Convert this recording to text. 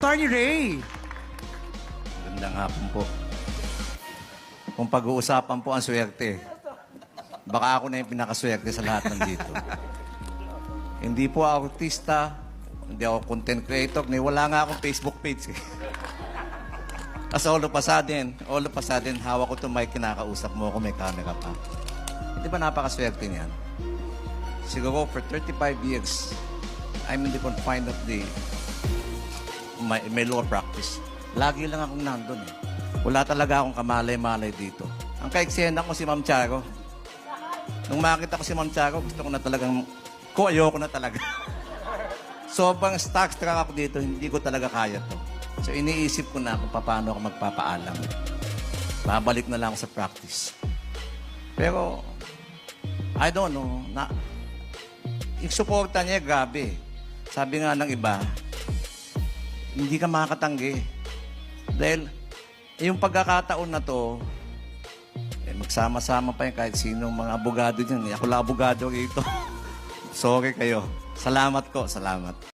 Attorney Ray. Magandang hapon po. Kung pag-uusapan po ang swerte, baka ako na yung pinakaswerte sa lahat nandito. hindi po ako artista, hindi ako content creator, ni wala nga akong Facebook page. Kasi all of a sudden, all of a sudden, hawak ko itong mic, kinakausap mo ako, may camera pa. Di ba napakaswerte niyan? Siguro for 35 years, I'm in the confine of the my, may law practice. Lagi lang akong nandun eh. Wala talaga akong kamalay-malay dito. Ang kaiksena ko si Ma'am Charo. Nung makita ko si Ma'am Charo, gusto ko na talagang, ko ayoko na talaga. Sobrang starstruck ako dito, hindi ko talaga kaya to. So iniisip ko na kung paano ako magpapaalam. Babalik na lang ako sa practice. Pero, I don't know, na, yung suporta niya, grabe. Sabi nga ng iba, hindi ka makakatanggi. Dahil, yung pagkakataon na to, eh, magsama-sama pa yung kahit sinong mga abogado dyan. Eh, Ako lang abogado rito. Sorry kayo. Salamat ko, salamat.